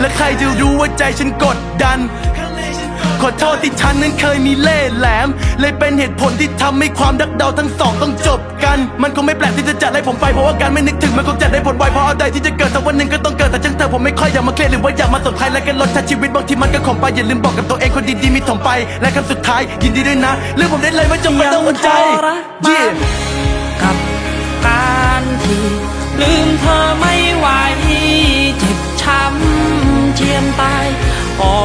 และใครจะรู้ว่าใจฉันกดดัน ขอโทษที่ฉันนั้นเคยมีเล่ห์แหลม เลยเป็นเหตุผลที่ทำให้ความรักเราทั้งสองต้องจบกัน มันคงไม่แปลกที่จะจัดให้ผมไปเพราะว่าการไม่นึกถึงมันคงจะได้ผลไวเพราะอะไรที่จะเกิดสักวันหนึ่งก็ต้องเกิดแต่ช่างเธอผมไม่ค่อยอยากมาเครียดหรือว่าอยากมาสนใครและกันลดชาชีวิตบางทีมันก็ขมไปอย่าลืมบอกกับตัวเองคนดีๆมีถมไป และคำสุดท้ายยินดีด้วยนะเรื่องผมได้เลยไม่จำเป็นต้องหัวใจยังทรมาน Yeah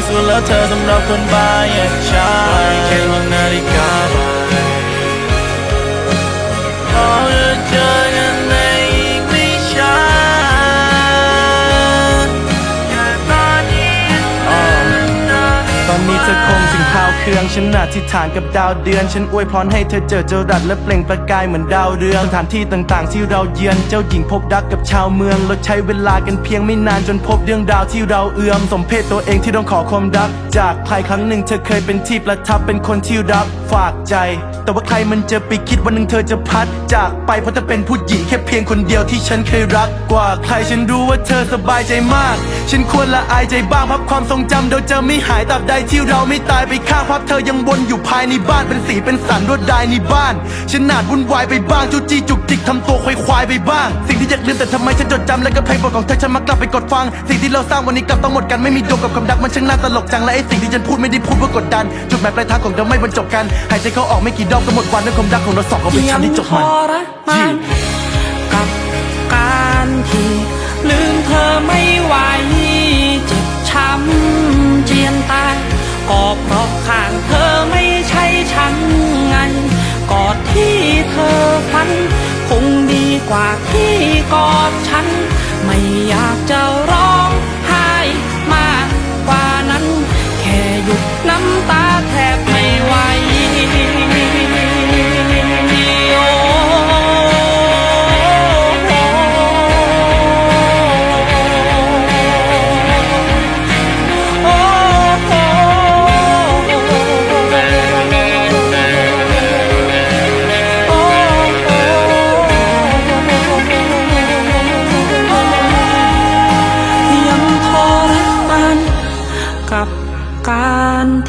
ที่สุดแล้วเธอสำหรับคนบ้าอย่างฉันแค่ลองนาฬิกา ครื่องฉันอธิษฐานกับดาวเดือน ฉันอวยพรให้เธอเจอเจรัดและเปล่งประกายเหมือนดาวเรืองสถานที่ต่างๆ ที่เราเยือนเจ้าหญิงพบรักกับชาวเมืองเราใช้เวลากันเพียงไม่นานจนพบเรื่องราวที่เราเอื้อมสมเพศตัวเองที่ต้องขอความรัก จากใครครั้งหนึ่งเธอเคยเป็นที่ประทับเป็นคนที่รับฝากใจ แต่ว่าใครมันจะไปคิดวันหนึ่งเธอจะพัดจากไปเพราะเธอเป็นผู้หญิงแค่เพียงคนเดียวที่ฉันเคยรักกว่าใครฉันรู้ว่าเธอสบายใจมาก ฉันควรละอายใจบ้างพับความทรงจำเดี๋ยวจะไม่หายตราบใดที่เราไม่ตายไปข้างพับเธอยังวนอยู่ภายในบ้านเป็นสีเป็นสันรวดลายในบ้าน ฉันนาดวุ่นวายไปบ้างจูจี้จุกจิกทำตัวควายควายไปบ้าง สิ่งที่อยากลืมแต่ทำไมฉันจดจำและก็เพลงโปรดของเธอฉันมักลับไปกดฟัง สิ่งที่เราสร้างวันนี้กลับต้องหมดกันไม่มีดวงกับความรักมันช่างน่าตลกจังและไอ้สิ่งที่ฉันพูดไม่ได้พูดเพื่อกดดันจุดหมายปลายทางของเราไม่บรรจบกันหายใจเข้าออกไม่กี่รอบก็หมดวันด้วยความรักของเราสองก็เป็นฉันที่จบมันยังกับการที่ลืมเธอไม่ไหวเจ็บช้ำเจียนตายก็เพราะขาด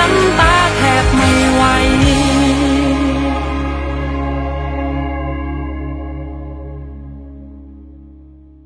Tăng.